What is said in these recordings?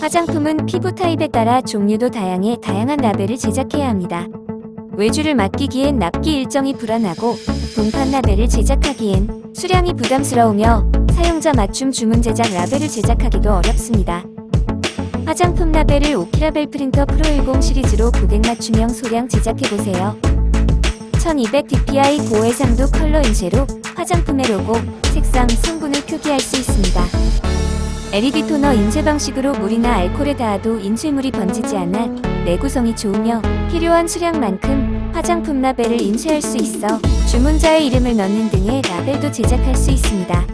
화장품은 피부 타입에 따라 종류도 다양해 다양한 라벨을 제작해야 합니다. 외주를 맡기기엔 납기 일정이 불안하고 동판 라벨을 제작하기엔 수량이 부담스러우며 사용자 맞춤 주문 제작 라벨을 제작하기도 어렵습니다. 화장품 라벨을 오키라벨 프린터 프로 10 시리즈로 고객 맞춤형 소량 제작해보세요. 1200 dpi 고해상도 컬러 인쇄로 화장품의 로고, 색상, 성분을 표기할 수 있습니다. LED 토너 인쇄 방식으로 물이나 알코올에 닿아도 인쇄물이 번지지 않아 내구성이 좋으며 필요한 수량만큼 화장품 라벨을 인쇄할 수 있어 주문자의 이름을 넣는 등의 라벨도 제작할 수 있습니다.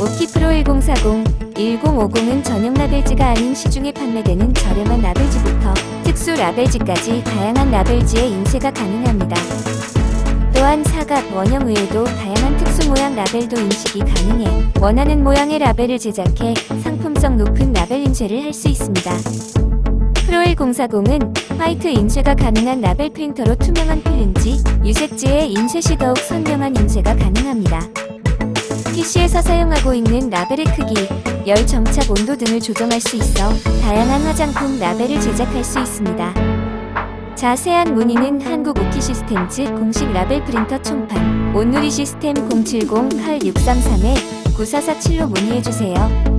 오키 프로 1040, 1050은 전용 라벨지가 아닌 시중에 판매되는 저렴한 라벨지부터 특수 라벨지까지 다양한 라벨지의 인쇄가 가능합니다. 또한 사각, 원형 외에도 다양한 특수 모양 라벨도 인식이 가능해 원하는 모양의 라벨을 제작해 상품성 높은 라벨 인쇄를 할 수 있습니다. 프로일 040은 화이트 인쇄가 가능한 라벨 프린터로 투명한 필름지, 유색지에 인쇄 시 더욱 선명한 인쇄가 가능합니다. PC에서 사용하고 있는 라벨의 크기, 열 정착 온도 등을 조정할 수 있어 다양한 화장품 라벨을 제작할 수 있습니다. 자세한 문의는 한국 오키 시스템 즈 공식 라벨 프린터 총판 온누리 시스템 070-8633-9447로 문의해주세요.